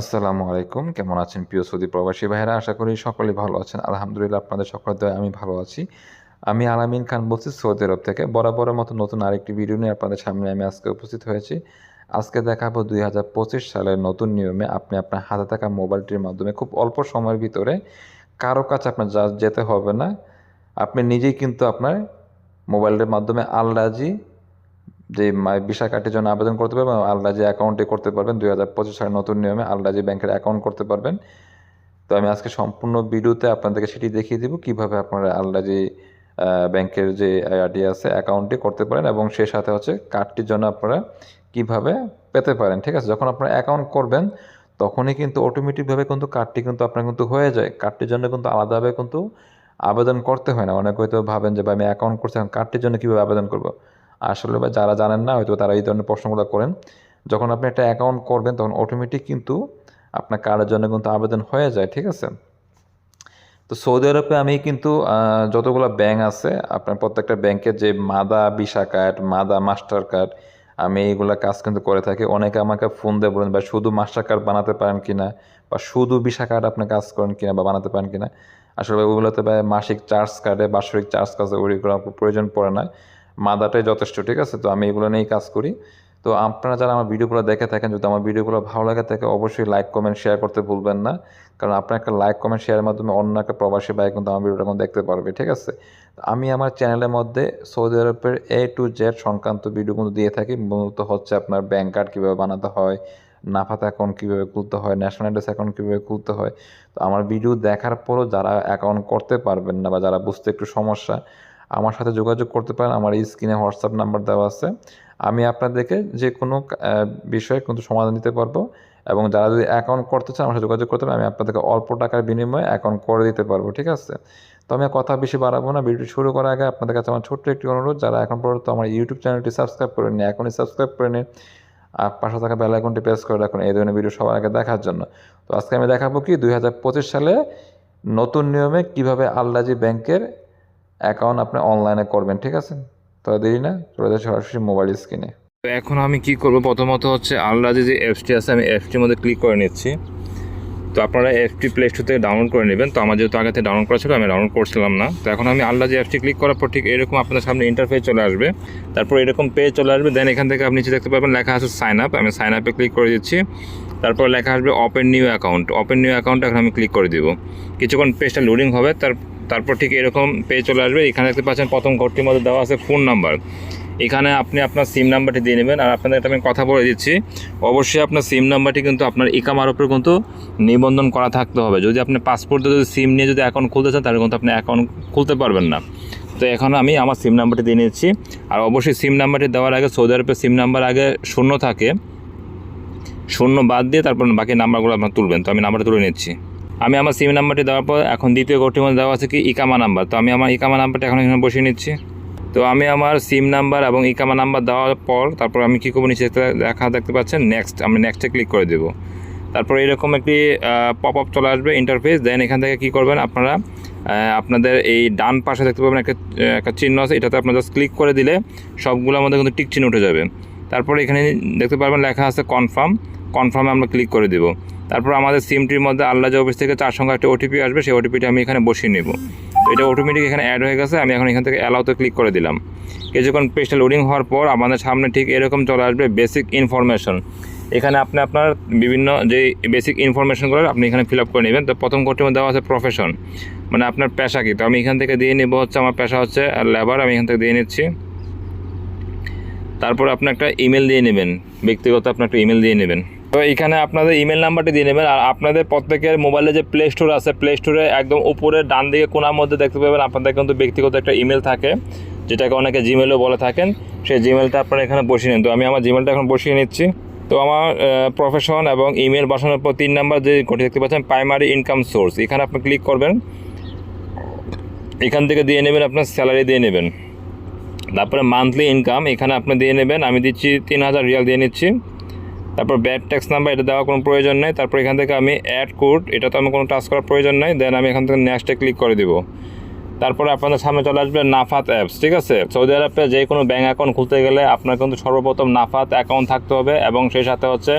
আসসালামু আলাইকুম। কেমন আছেন প্রিয় সৌদি প্রবাসী ভাইয়েরা? আশা করি সকলেই ভালো আছেন। আলহামদুলিল্লাহ, আপনাদের সকলের দয়া আমি ভালো আছি। আমি আলামিন খান বলছি সৌদি আরব থেকে। বরাবরের মতো নতুন আরেকটি ভিডিও নিয়ে আপনাদের সামনে আমি আজকে উপস্থিত হয়েছি। আজকে দেখাবো দুই হাজার পঁচিশ সালের নতুন নিয়মে আপনি আপনার হাতে থাকা মোবাইলটির মাধ্যমে খুব অল্প সময়ের ভিতরে কারও কাছে আপনার যা যেতে হবে না। আপনি নিজেই কিন্তু আপনার মোবাইলের মাধ্যমে আলরাজি যে ভিসা কার্ডের জন্য আবেদন করতে পারবেন আলরাজি অ্যাকাউন্টে করতে পারবেন, দুই হাজার পঁচিশ সালের নতুন নিয়মে আলরাজি ব্যাংকের অ্যাকাউন্ট করতে পারবেন। তো আমি আজকে সম্পূর্ণ ভিডিওতে আপনাদেরকে সেটি দেখিয়ে দিব কীভাবে আপনারা আলরাজি ব্যাংকের যে আইডি আছে অ্যাকাউন্টটি করতে পারেন এবং সেই সাথে হচ্ছে কার্ডটির জন্য আপনারা কীভাবে পেতে পারেন, ঠিক আছে? যখন আপনারা অ্যাকাউন্ট করবেন, তখনই কিন্তু অটোমেটিকভাবে কিন্তু কার্ডটি কিন্তু আপনার কিন্তু হয়ে যায়। কার্ডটির জন্য কিন্তু আলাদাভাবে কিন্তু আবেদন করতে হয় না। অনেকে হয়তো ভাবেন যে আমি অ্যাকাউন্ট করছি কার্ডটির জন্য কীভাবে আবেদন করব? আসলে বা যারা জানেন না হয়তো তারা এই ধরনের প্রশ্নগুলো করেন। যখন আপনি একটা অ্যাকাউন্ট করবেন, তখন অটোমেটিক কিন্তু আপনার কার্ডের জন্য কিন্তু আবেদন হয়ে যায়, ঠিক আছে? তো সৌদি আরবে আমি কিন্তু যতগুলো ব্যাংক আছে, আপনার প্রত্যেকটা ব্যাংকের যে মাদা ভিসা কার্ড মাদা মাস্টার কার্ড আমি এইগুলা কাজ কিন্তু করে থাকি। অনেকে আমাকে ফোন দিয়ে বলেন বা শুধু মাস্টার কার্ড বানাতে পারেন কিনা? বা শুধু ভিসা কার্ড আপনি কাজ করেন কিনা বা বানাতে পারেন কিনা? আসলে ওইগুলোতে বা মাসিক চার্জ কার্ডে বাৎসরিক চার্জ কাজে ওইগুলো প্রয়োজন পড়ে না। মাদাটাই যথেষ্ট, ঠিক আছে? তো আমি এগুলো নিয়েই কাজ করি। তো আপনারা যারা আমার ভিডিওগুলো দেখে থাকেন, যদি আমার ভিডিওগুলো ভালো লাগে থাকে অবশ্যই লাইক কমেন্ট শেয়ার করতে ভুলবেন না। কারণ আপনার একটা লাইক কমেন্ট শেয়ারের মাধ্যমে অন্য একটা প্রবাসী ভাই কিন্তু আমার ভিডিওটা দেখতে পারবে, ঠিক আছে? আমি আমার চ্যানেলের মধ্যে সৌদি আরবের এ টু জেড সংক্রান্ত ভিডিও কিন্তু দিয়ে থাকি। মূলত হচ্ছে আপনার ব্যাংক কার্ড কীভাবে বানাতে হয় নাফাত অ্যাকাউন্ট কীভাবে খুলতে হয় ন্যাশনাল অ্যাড্রেস অ্যাকাউন্ট কীভাবে খুলতে হয়। তো আমার ভিডিও দেখার পরও যারা অ্যাকাউন্ট করতে পারবেন না বা যারা বুঝতে একটু সমস্যা আমার সাথে যোগাযোগ করতে পারেন। আমার এই স্ক্রিনে হোয়াটসঅ্যাপ নাম্বার দেওয়া আছে। আমি আপনাদেরকে যে কোনো বিষয়ে কিন্তু সমাধান দিতে পারব এবং যারা যদি অ্যাকাউন্ট করতে চান আমার সাথে যোগাযোগ করতে পারেন, আমি আপনাদেরকে অল্প টাকার বিনিময়ে অ্যাকাউন্ট করে দিতে পারব, ঠিক আছে? তো আমি কথা বেশি বাড়াবো না। ভিডিও শুরু করার আগে আপনাদের কাছে আমার ছোট্ট একটি অনুরোধ, যারা এখন পর্যন্ত আমার ইউটিউব চ্যানেলটি সাবস্ক্রাইব করে নিন এখনই সাবস্ক্রাইব করে নিন। আর পাশে থাকা বেল আইকনটি প্রেস করে রাখুন, এই ধরনের ভিডিও সবার আগে দেখার জন্য। তো আজকে আমি দেখাবো কি? দুই হাজার পঁচিশ সালে নতুন নিয়মে কীভাবে আল্লাজি ব্যাংকের অ্যাকাউন্ট আপনি অনলাইনে করবেন, ঠিক আছে? তো দেরি না চলে যায় সরাসরি মোবাইল স্ক্রিনে। তো এখন আমি কি করব? প্রথমত হচ্ছে আলরাজি যে অ্যাপসটি আছে, আমি অ্যাপসটির মধ্যে ক্লিক করে নিচ্ছি। তো আপনারা অ্যাপসটি প্লে স্টোর থেকে ডাউনলোড করে নেবেন। তো আমার যেহেতু আগে থেকে ডাউনলোড করা ছিল, আমি ডাউনলোড করছিলাম না। তো এখন আমি আলরাজি অ্যাপসটি ক্লিক করার পর ঠিক এরকম আপনার সামনে ইন্টারফেস চলে আসবে। তারপর এরকম পেজ চলে আসবে। দেন এখান থেকে আপনি নিচে দেখতে পাবেন, লেখা আছে সাইন আপ আমি সাইন আপে ক্লিক করে দিচ্ছি। তারপর লেখা আসবে open new account open new account এখন আমি ক্লিক করে দিব। কিছুক্ষণ পেজটা লোডিং হবে। তার তারপর ঠিক এরকম পেয়ে চলে আসবে। এখানে দেখতে পাচ্ছেন প্রথম ঘরটির মধ্যে দেওয়া আছে ফোন নাম্বার। এখানে আপনি আপনার সিম নাম্বারটি দিয়ে নেবেন। আর আপনাদের আমি কথা বলে দিচ্ছি, অবশ্যই আপনার সিম নাম্বারটি কিন্তু আপনার ইকামার উপরে কিন্তু নিবন্ধন করা থাকতে হবে। যদি আপনি পাসপোর্টে যদি সিম নিয়ে যদি অ্যাকাউন্ট খুলতে চান, তাহলে কিন্তু আপনি অ্যাকাউন্ট খুলতে পারবেন না। তো এখন আমি আমার সিম নাম্বারটি দিয়ে নিচ্ছি। আর অবশ্যই সিম নাম্বারটি দেওয়ার আগে সৌদি আরবের সিম নাম্বার আগে শূন্য থাকে। শূন্য বাদ দিয়ে তারপর বাকি নাম্বারগুলো আপনার তুলবেন। তো আমি নাম্বারটা তুলে নিচ্ছি। আমি আমার সিম নাম্বারটি দেওয়ার পর এখন দ্বিতীয় কোটির মধ্যে দেওয়া আছে কি ইকামা নাম্বার তো আমি আমার ইকামা নাম্বারটা এখন এখানে বসিয়ে নিচ্ছি। তো আমি আমার সিম নাম্বার এবং ইকামা নাম্বার দেওয়ার পর তারপর আমি কী করব নিচে দেখা দেখতে পাচ্ছেন নেক্সট আমি নেক্সটে ক্লিক করে দেবো। তারপর এরকম একটি পপ আপ চলে আসবে ইন্টারফেস দেন এখান থেকে কী করবেন আপনারা আপনাদের এই ডান পাশে দেখতে পাবেন একটা একটা চিহ্ন আছে, এটাতে আপনারা জাস্ট ক্লিক করে দিলে সবগুলোর মধ্যে কিন্তু টিক চিহ্ন উঠে যাবে। তারপরে এখানে দেখতে পারবেন লেখা আছে কনফার্ম কনফার্মে আমরা ক্লিক করে দেবো। তারপর আমাদের সিমটির মধ্যে আল্লাহ অফিস থেকে চার সঙ্গে একটা ওটিপি আসবে, সেই ওটিপিটা আমি এখানে বসিয়ে নেব। এটা অটোমেটিক এখানে অ্যাড হয়ে গেছে, আমি এখন এখান থেকে অ্যালাউতে ক্লিক করে দিলাম। কিছুক্ষণ পেজটা লোডিং হওয়ার পর আমাদের সামনে ঠিক এরকম চলে আসবে বেসিক ইনফরমেশন এখানে আপনি আপনার বিভিন্ন যে বেসিক ইনফরমেশনগুলো আপনি এখানে ফিল আপ করে নেবেন। তো প্রথম কোর্টের মধ্যে দেওয়া আছে প্রফেশন মানে আপনার পেশা কী? তো আমি এখান থেকে দিয়ে নেব হচ্ছে আমার পেশা হচ্ছে লেবার আমি এখান থেকে দিয়ে নিচ্ছি। তারপর আপনি একটা ইমেল দিয়ে নেবেন, ব্যক্তিগত আপনি একটা ইমেল দিয়ে নেবেন। তো এখানে আপনাদের ইমেল নাম্বারটি দিয়ে নেবেন। আর আপনাদের প্রত্যেকের মোবাইলে যে প্লে স্টোর আছে প্লে স্টোরে একদম উপরে ডান দিকে কোনার মধ্যে দেখতে পাবেন আপনাদের কিন্তু ব্যক্তিগত একটা ইমেল থাকে, যেটাকে অনেকে জিমেলও বলে থাকেন। সেই জিমেলটা আপনারা এখানে বসিয়ে নেন। তো আমি আমার জিমেলটা এখন বসিয়ে নিচ্ছি। তো আমার প্রফেশন এবং ইমেল বসানোর পর তিন নাম্বার যে ঘটি দেখতে পাচ্ছেন প্রাইমারি ইনকাম সোর্স এখানে আপনি ক্লিক করবেন। এখান থেকে দিয়ে নেবেন আপনার স্যালারি দিয়ে নেবেন। তারপরে মান্থলি ইনকাম এখানে আপনি দিয়ে নেবেন। আমি দিচ্ছি তিন হাজার রিয়াল দিয়ে নিচ্ছি। তারপর ব্যাড ট্যাক্স নাম্বার এটা দেওয়ার কোনো প্রয়োজন নেই। তারপর এখান থেকে আমি অ্যাড কোড এটা তো আমি কোনো টাচ করার প্রয়োজন নেই। দেন আমি এখান থেকে নেক্সটে ক্লিক করে দিব। তারপরে আপনাদের সামনে চলে আসবে নাফাত অ্যাপস ঠিক আছে? সৌদি আরবে যে কোনো ব্যাঙ্ক অ্যাকাউন্ট খুলতে গেলে আপনার কিন্তু সর্বপ্রথম নাফাত অ্যাকাউন্ট থাকতে হবে এবং সেই সাথে হচ্ছে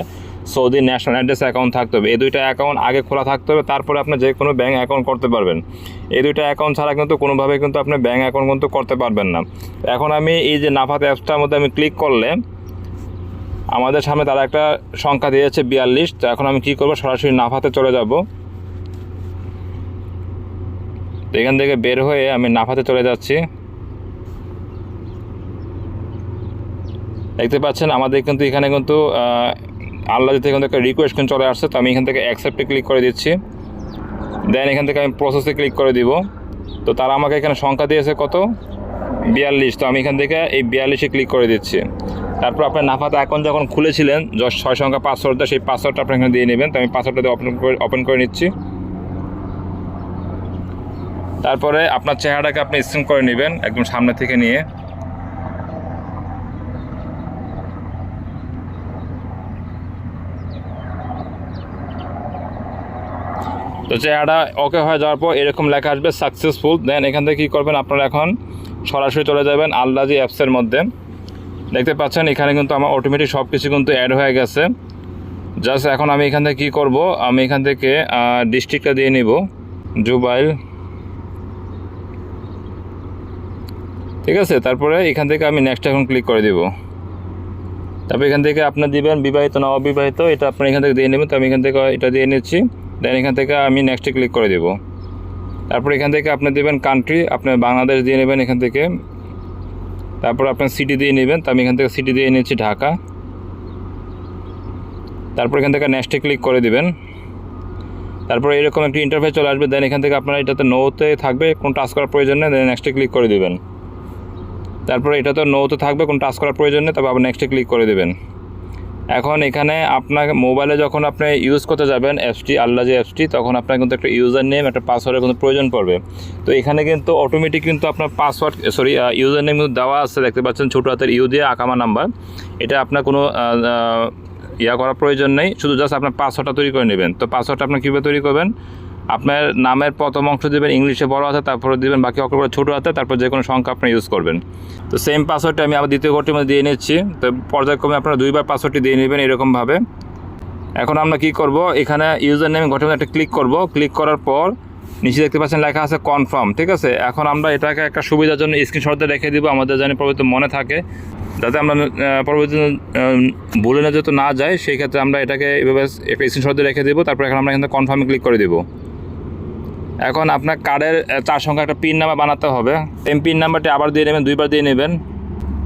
সৌদি ন্যাশনাল অ্যাড্রেস অ্যাকাউন্ট থাকতে হবে। এই দুইটা অ্যাকাউন্ট আগে খোলা থাকতে হবে, তারপরে আপনি যে কোনো ব্যাঙ্ক অ্যাকাউন্ট করতে পারবেন। এই দুইটা অ্যাকাউন্ট ছাড়া কিন্তু কোনোভাবে কিন্তু আপনি ব্যাঙ্ক অ্যাকাউন্ট কিন্তু করতে পারবেন না। এখন আমি এই যে নাফাত অ্যাপসটার মধ্যে আমি ক্লিক করলে আমাদের সামনে তারা একটা সংখ্যা দিয়েছে বিয়াল্লিশ, তো এখন আমি কী করব? সরাসরি নাফাতে চলে যাব। তো এখান থেকে বের হয়ে আমি নাফাতে চলে যাচ্ছি। দেখতে পাচ্ছেন, আমাদের কিন্তু এখানে কিন্তু আল্লাহ থেকে কিন্তু একটা রিকোয়েস্ট কিন্তু চলে আসছে, তো আমি এখান থেকে অ্যাকসেপ্টে ক্লিক করে দিচ্ছি। দেন এখান থেকে আমি প্রসেসে ক্লিক করে দিব। তো তারা আমাকে এখানে সংখ্যা দিয়েছে কত? বিয়াল্লিশ, তো আমি এখান থেকে এই বিয়াল্লিশে ক্লিক করে দিচ্ছি। তারপর আপনার নাফাতে এখন যখন খুলেছিলেন ছয় সংখ্যা পাসওয়ার্ডটা সেই পাসওয়ার্ডটা আপনি এখানে দিয়ে নেবেন। তো আমি পাসওয়ার্ডটা ওপেন করে ওপেন করে নিচ্ছি। তারপরে আপনার চেহারাটাকে আপনি স্ক্রিন করে নেবেন, একদম সামনে থেকে নিয়ে। তো চেহারাটা ওকে হয়ে যাওয়ার পর এরকম লেখা আসবে সাকসেসফুল দেন এখান থেকে কী করবেন, আপনারা এখন সরাসরি চলে যাবেন আল্লাজি অ্যাপসের মধ্যে। দেখতে পাচ্ছেন, এখানে কিন্তু আমার অটোমেটিক সব কিছু কিন্তু অ্যাড হয়ে গেছে। জাস্ট এখন আমি এখান থেকে কী করব? আমি এখান থেকে ডিস্ট্রিক্টটা দিয়ে নিব। জুবাইল ঠিক আছে? তারপরে এখান থেকে আমি নেক্সট এখন ক্লিক করে দিব। তারপর এখান থেকে আপনার দিবেন বিবাহিত না অবিবাহিত এটা আপনার এখান থেকে দিয়ে নেবেন। তো আমি এখান থেকে এটা দিয়ে নিচ্ছি। দেন এখান থেকে আমি নেক্সটে ক্লিক করে দেব। তারপর এখান থেকে আপনি দেবেন কান্ট্রি আপনি বাংলাদেশ দিয়ে নেবেন এখান থেকে। তারপর আপনার সিটি দিয়ে নেবেন, তো আমি এখান থেকে সিটি দিয়ে নিয়েছি ঢাকা। তারপর এখান থেকে নেক্সটে ক্লিক করে দিবেন। তারপর এরকম একটি ইন্টারফেস চলে আসবে দেন এখান থেকে আপনারা এটাতে নোতে থাকবে, কোন টাচ করার প্রয়োজন নেই দেন নেক্সটে ক্লিক করে দেবেন। তারপর এটা তো নোতে থাকবে, কোন টাচ করার প্রয়োজন নেই তবে আবার নেক্সটে ক্লিক করে দেবেন। এখন এখানে আপনার মোবাইলে যখন আপনি ইউজ করতে যাবেন অ্যাপসটি আল্লাহ যে অ্যাপসটি তখন আপনার কিন্তু একটা ইউজার নেম একটা পাসওয়ার্ডের কিন্তু প্রয়োজন পড়বে। তো এখানে কিন্তু অটোমেটিক কিন্তু আপনার পাসওয়ার্ড সরি ইউজার নেম কিন্তু দেওয়া আছে, দেখতে পাচ্ছেন ছোটো হাতের ইউ দিয়ে আকামা নাম্বার এটা আপনার কোনো ইয়া করার প্রয়োজন নেই, শুধু জাস্ট আপনার পাসওয়ার্ডটা তৈরি করে নেবেন। তো পাসওয়ার্ডটা আপনি কীভাবে তৈরি করবেন? আপনার নামের প্রথম অংশ দেবেন, ইংলিশে বড় হাতে, তারপরে দেবেন, বাকি অক্ষরগুলো ছোটো হাতে, তারপর যে কোনো সংখ্যা আপনি ইউজ করবেন। তো সেম পাসওয়ার্ডটা আমি আবার দ্বিতীয় ঘরটির মধ্যে দিয়ে নিচ্ছি। তো পর্যায়ক্রমে আপনারা দুইবার পাসওয়ার্ডটি দিয়ে নেবেন এরকমভাবে। এখন আমরা কি করব? এখানে ইউজার নেম মধ্যে একটা ক্লিক করব। ক্লিক করার পর নিচে দেখতে পাচ্ছেন লেখা আছে কনফার্ম ঠিক আছে? এখন আমরা এটাকে একটা সুবিধার জন্য স্ক্রিনশটে রেখে দিব, আমাদের জানি পরবর্তী মনে থাকে। যাতে আমরা পরবর্তী ভুলে না যেতে না যায় সেই ক্ষেত্রে আমরা এটাকে এভাবে একটা স্ক্রিনশটে রেখে দেবো। তারপর এখন আমরা এখানে কনফার্মে ক্লিক করে দেবো। এখন আপনার কার্ডের চার সংখ্যা একটা পিন নাম্বার বানাতে হবে। সেম পিন নাম্বারটি আবার দিয়ে নেবেন, দুইবার দিয়ে নেবেন।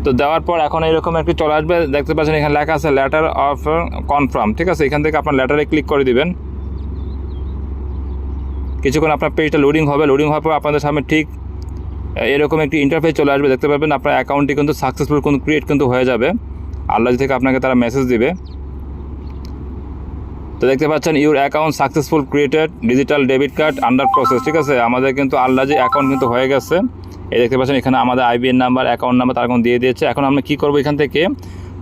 তো দেওয়ার পর এখন এরকম একটি চলে আসবে। দেখতে পাচ্ছেন এখানে লেখা আছে লেটার অফ কনফার্ম ঠিক আছে? এখান থেকে আপনার লেটারে ক্লিক করে দিবেন। কিছুক্ষণ আপনার পেজটা লোডিং হবে। লোডিং হওয়ার পর আপনাদের সামনে ঠিক এরকম একটি ইন্টারফেস চলে আসবে। দেখতে পাবেন আপনার অ্যাকাউন্টটি কিন্তু সাকসেসফুল কিন্তু ক্রিয়েট কিন্তু হয়ে যাবে। আল্লাহ থেকে আপনাকে তারা মেসেজ দিবে। তো দেখতে পাচ্ছেন your account successful created digital debit card under process ঠিক আছে? আমাদের কিন্তু যে অ্যাকাউন্ট কিন্তু হয়ে গেছে, এই দেখতে পাচ্ছেন, এখানে আমাদের আইবিএন নাম্বার অ্যাকাউন্ট নাম্বার তার এখন দিয়ে দিয়েছে। এখন আমরা কী করব এখান থেকে?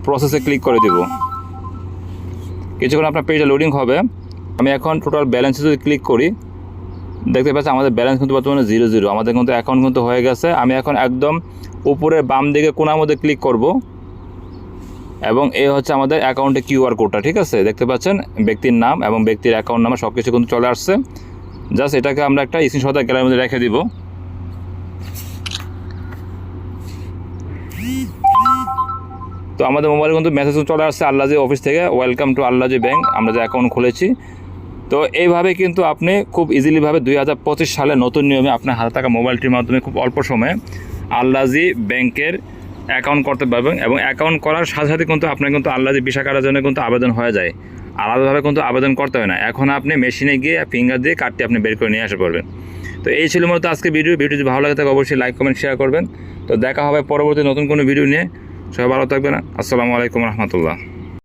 প্রসেসে ক্লিক করে দেব। কিছুক্ষণ আপনার পেজটা লোডিং হবে। আমি এখন টোটাল ব্যালেন্সে যদি ক্লিক করি, দেখতে পাচ্ছি আমাদের ব্যালেন্স কিন্তু বর্তমানে জিরো জিরো আমাদের কিন্তু অ্যাকাউন্ট কিন্তু হয়ে গেছে। আমি এখন একদম উপরের বাম দিকে কোনার মধ্যে ক্লিক করব। এবং এ হচ্ছে আমাদের অ্যাকাউন্টে কিউআর কোডটা ঠিক আছে? দেখতে পাচ্ছেন? ব্যক্তির নাম এবং ব্যক্তির অ্যাকাউন্ট নাম্বার সব কিছু কিন্তু চলে আসছে। জাস্ট এটাকে আমরা একটা স্ক্রিনশটের গ্যালারির মধ্যে রেখে দিব। তো আমাদের মোবাইলে কিন্তু মেসেজ চলে আসছে আল্লাজি অফিস থেকে ওয়েলকাম টু আল্লাজি ব্যাংক আমরা যে অ্যাকাউন্ট খুলেছি। তো এইভাবে কিন্তু আপনি খুব ইজিলিভাবে দুই হাজার পঁচিশ সালে নতুন নিয়মে আপনার হাতে থাকা মোবাইলটির মাধ্যমে খুব অল্প সময়ে আল্লাজি ব্যাংকের অ্যাকাউন্ট করতে পারবেন এবং অ্যাকাউন্ট করার সাথে সাথে কিন্তু আপনার কিন্তু আল্লাহ যে ভিসা কাটার জন্য কিন্তু আবেদন হয়ে যায়। আলাদাভাবে কিন্তু আবেদন করতে হয় না। এখন আপনি মেশিনে গিয়ে ফিঙ্গার দিয়ে কার্ডটি আপনি বের করে নিয়ে আসতে পারবেন তো এই ছিল মূলত আজকে ভিডিও ভিডিও যদি ভালো লাগে থাকে অবশ্যই লাইক কমেন্ট শেয়ার করবেন। তো দেখা হবে পরবর্তী নতুন কোনো ভিডিও নিয়ে। সবাই ভালো থাকবেন। আসসালামু আলাইকুম রহমতুল্লাহ।